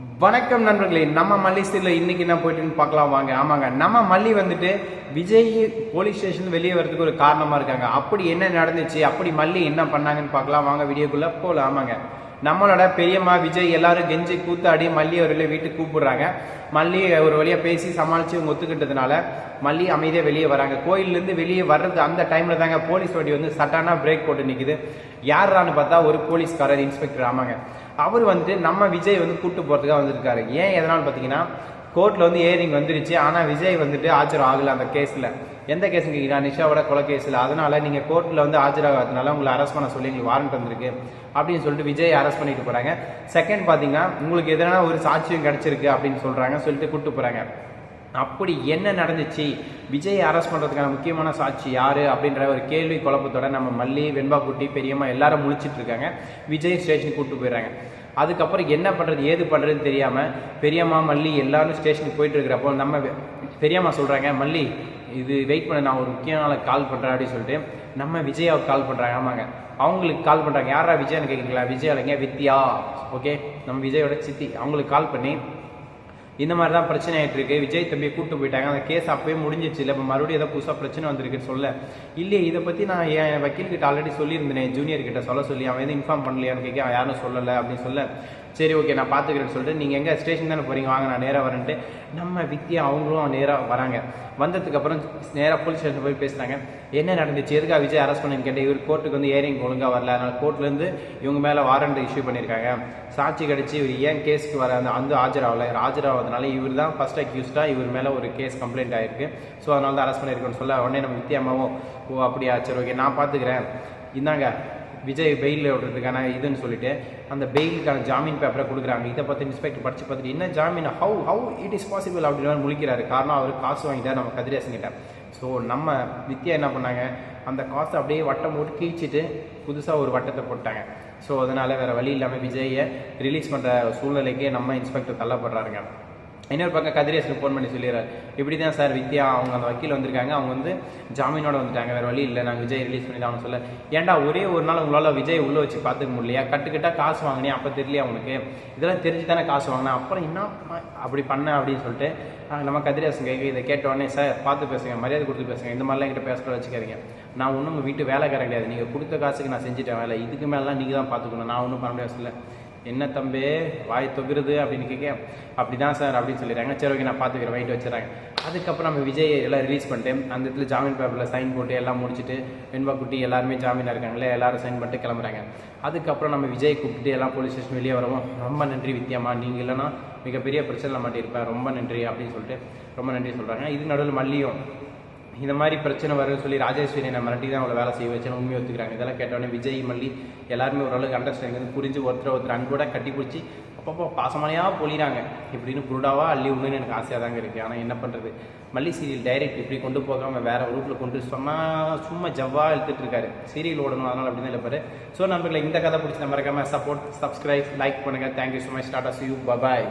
வணக்கம் நண்பர்களே நம்ம மல்லி ஸ்டீலில் இன்னைக்கு என்ன போயிட்டுன்னு பார்க்கலாம் வாங்க. ஆமாங்க நம்ம மல்லி வந்துட்டு விஜய் போலீஸ் ஸ்டேஷன் வெளியே வரதுக்கு ஒரு காரணமா இருக்காங்க. அப்படி என்ன நடந்துச்சு அப்படி மல்லி என்ன பண்ணாங்கன்னு பார்க்கலாம் வாங்க வீடியோக்குள்ள போகல ஆமாங்க. நம்மளோட பெரியம்மா விஜய் எல்லாரும் கெஞ்சி கூத்தாடி மல்லி அவர்களை வீட்டுக்கு கூப்பிடுறாங்க. மல்லி ஒரு வழியா பேசி சமாளிச்சு இவங்க ஒத்துக்கிட்டதுனால மல்லி அமைதியாக வெளியே வராங்க. கோயிலேருந்து வெளியே வர்றது அந்த டைம்ல தாங்க போலீஸ் வண்டி வந்து சட்டானா பிரேக் போட்டு நிக்குது. யாரான்னு பார்த்தா ஒரு போலீஸ்காரர் இன்ஸ்பெக்டர் ஆமாங்க. அவர் வந்துட்டு நம்ம விஜய் வந்து கூட்டு போகிறதுக்காக வந்திருக்காரு. ஏன் எதனால் பார்த்தீங்கன்னா கோர்ட்டில் வந்து ஏரிங் வந்துருச்சு. ஆனால் விஜய் வந்துட்டு ஆஜர் ஆகலை அந்த கேஸில் எந்த கேஸ் கேட்குறா நிஷாவோட கொலை கேஸில் அதனால் நீங்கள் கோர்ட்டில் வந்து ஆஜராகாதனால உங்களை அரெஸ்ட் பண்ண சொல்லி எங்களுக்கு வாரண்ட் வந்திருக்கு. அப்படின்னு சொல்லிட்டு விஜய் அரெஸ்ட் பண்ணிட்டு போகிறாங்க செகண்ட் பார்த்தீங்கன்னா உங்களுக்கு எதனா ஒரு சாட்சியம் கிடச்சிருக்கு அப்படின்னு சொல்கிறாங்க சொல்லிட்டு கூப்பிட்டு போகிறாங்க அப்படி என்ன நடந்துச்சு? விஜய் அரெஸ்ட் பண்ணுறதுக்கான முக்கியமான சாட்சி யார்? அப்படின்ற ஒரு கேள்வி குழப்பத்தோட நம்ம மல்லி வெண்பாக்குட்டி பெரியம்மா எல்லாரும் முழிச்சிட்டு இருக்காங்க. விஜய் ஸ்டேஷனுக்கு கூப்பிட்டு போயிடுறாங்க. அதுக்கப்புறம் என்ன பண்ணுறது ஏது பண்ணுறதுன்னு தெரியாமல் பெரியம்மா மல்லி எல்லாரும் ஸ்டேஷனுக்கு போயிட்டு இருக்கிறப்போ நம்ம பெரியம்மா சொல்கிறாங்க மல்லி இது வெயிட் பண்ண நான் ஒரு முக்கியமான கால் பண்ணுறேன் அப்படின்னு சொல்லிட்டு நம்ம விஜயாவுக்கு கால் பண்ணுறாங்க ஆமாங்க. அவங்களுக்கு கால் பண்ணுறாங்க யாரா விஜயான்னு கேட்குறீங்களா விஜய் வித்யா. ஓகே? நம்ம விஜயோட சித்தி. அவங்களுக்கு கால் பண்ணி இந்த மாதிரி தான் பிரச்சனை ஆகிட்டு இருக்கு. விஜய் தம்பி கூப்பிட்டு போயிட்டாங்க. அந்த கேஸ் அப்பவே முடிஞ்சிச்சு இல்லை இப்போ மறுபடியும் ஏதோ புதுசாக பிரச்சனை வந்திருக்குன்னு சொல்ல. இல்லையே இதை பற்றி நான் என் வக்கீல்கிட்ட ஆல்ரெடி சொல்லியிருந்தேன் ஜூனியர் கிட்ட சொல்ல சொல்லி அவன் எதுவும் இன்ஃபார்ம் பண்ணலையான்னு கேட்க யாரும் சொல்லலை அப்படின்னு சொல்ல. சரி ஓகே நான் பார்த்துக்கிறேன்னு சொல்லிட்டு நீங்கள் எங்கே ஸ்டேஷன் தானே போகிறீங்க வாங்க நான் நேராக வரேன்ட்டு நம்ம வித்யா அவங்களும் நேராக வராங்க. வந்ததுக்கப்புறம் நேராக போலீஸ் ஸ்டேஷன் போய் பேசுனாங்க. என்ன நடந்துச்சு? எதுக்காக விஜய் அரெஸ்ட் பண்ணுன்னு கேட்டேன். இவர் கோர்ட்டுக்கு வந்து ஏரிங் ஒழுங்காக வரல. அதனால் கோர்ட்லேருந்து இவங்க மேலே வாரண்ட் இஷ்யூ பண்ணியிருக்காங்க. சாட்சி கிடச்சி இவர் ஏன் கேஸ்க்கு வர அந்த வந்து ஆஜராகல. ஆஜராகிறதுனால இவர் தான் ஃபஸ்ட் அக்யூஸ்டாக இவர் மேலே ஒரு கேஸ் கம்ப்ளைண்ட் ஆகிருக்கு ஸோ அதனால தான் அரெஸ்ட் பண்ணியிருக்கோன்னு சொல்ல உடனே நம்ம வித்தியாமாவும் ஓ அப்படியா? சரி ஓகே நான் பார்த்துக்கிறேன். இந்தாங்க விஜய் பெயில் விடுறதுக்கான இதுன்னு சொல்லிட்டு அந்த பெயிலுக்கான ஜாமீன் பேப்பரை கொடுக்குறாங்க. இதை பற்றி இன்ஸ்பெக்டர் படித்து பார்த்துட்டு என்ன ஜாமீன்? How how it is possible அப்படின்னு முழிக்கிறாரு. காரணம் அவர் காசு வாங்கிட்டார் நம்ம கதிரேசன் கிட்ட. ஸோ நம்ம வித்யா என்ன பண்ணாங்க? அந்த காசை அப்படியே வட்டம் போட்டு கீழ்ச்சிட்டு புதுசாக ஒரு வட்டத்தை போட்டாங்க. ஸோ அதனால் வேறு வழி இல்லாமல் விஜயை ரிலீஸ் பண்ணுற சூழ்நிலைக்கே நம்ம இன்ஸ்பெக்டர் தள்ளப்படுறாருங்க. இன்னொரு பக்கம் கதிரேசனுக்கு ஃபோன் பண்ணி சொல்லிடுறாரு. இப்படி தான் சார் வித்யா அவங்க அந்த வக்கீல் வந்திருக்காங்க. அவங்க வந்து ஜாமீனோட வந்துட்டாங்க. வேறு வழி இல்லை. நாங்கள் விஜய் ரிலீஸ் பண்ணி தான் சொல்ல. ஏன்டா ஒரே ஒரு நாள் உங்களால் விஜய் உள்ளே வச்சு பார்த்துக்க முடியலையா? கட்டுக்கிட்டா காசு வாங்கினே அப்போ தெரியலையா உனக்கு? இதெல்லாம் தெரிஞ்சு தானே காசு வாங்கினேன். அப்புறம் என்ன அப்படி பண்ண? அப்படின்னு சொல்லிட்டு நம்ம கதிரேசன் கேட்க இதை கேட்ட உடனே சார் பார்த்து பேசுங்க. மரியாதை கொடுத்து பேசுங்க. இந்த மாதிரிலாம் என்கிட்ட பேசுகிற வச்சுக்காதீங்க. நான் ஒன்றும் உங்கள் வீட்டு வேலைக்காரன் கிடையாது. நீங்கள் கொடுத்த காசுக்கு நான் செஞ்சுட்டேன் வேலை. இதுக்கு மேலாம் நீங்கள் தான் பார்த்துக்கணும். நான் ஒன்றும் பண்ண முடியாது. என்ன தம்பி வாய் தொகுறது அப்படின்னு கேட்க அப்படிதான் சார் அப்படின்னு சொல்லிடுறாங்க. சரி ஓகே நான் பார்த்துக்கிறேன். வெயிட் வச்சுறாங்க அதுக்கப்புறம் நம்ம விஜய் எல்லாம் ரிலீஸ் பண்ணிட்டு அந்த இடத்துல ஜாமீன் பேப்பரில் சைன் போட்டு எல்லாம் முடிச்சுட்டு வெண்பா குட்டி எல்லாருமே ஜாமீனாக இருக்காங்களே எல்லாரும் சைன் பண்ணிட்டு கிளம்புறாங்க. அதுக்கப்புறம் நம்ம விஜய் கூப்பிட்டு எல்லாம் போலீஸ் ஸ்டேஷன் வெளியே வரவும். ரொம்ப நன்றி வித்தியம்மா நீங்கள் இல்லைன்னா மிகப்பெரிய பிரச்சனை மாட்டியிருப்பேன் ரொம்ப நன்றி அப்படின்னு சொல்லிட்டு ரொம்ப நன்றி சொல்கிறாங்க இது நடுவில் மல்லியும் இந்த மாதிரி பிரச்சனை வரும்னு சொல்லி ராஜேஸ்வரி நான் மிரட்டி தான் அவளை வேலை செய்ய வச்சுன்னு உண்மை ஒத்துக்கிறாங்க. இதெல்லாம் கேட்டோடனே விஜய் மல்லி எல்லாருமே ஓரளவுக்கு அண்டர்ஸ்டாண்டிங் வந்து புரிஞ்சு ஒருத்தர் ஒருத்தர் அன்போட கட்டி பிடிச்சி அப்பப்போ பாசமலையா பொழிகிறாங்க இப்படின்னு புருடாவா அள்ளி உண்மைன்னு எனக்கு ஆசையாக தாங்க இருக்குது ஆனால் என்ன பண்ணுறது மல்லி சீரியல் டைரக்ட் இப்படி கொண்டு போகாமல் வேற ரூட்டில் கொண்டு சொன்னால் சும்மா ஜவ்வா இழுத்துட்டு இருக்காரு. சீரியல் ஓடணும் அதனால் அப்படி தான் இல்லை ஸோ நண்பர்களை இந்த கதை பிடிச்சி மறக்காம சப்போர்ட் சப்ஸ்கிரைப் லைக் பண்ணுங்கள் thank you so much start see you bye bye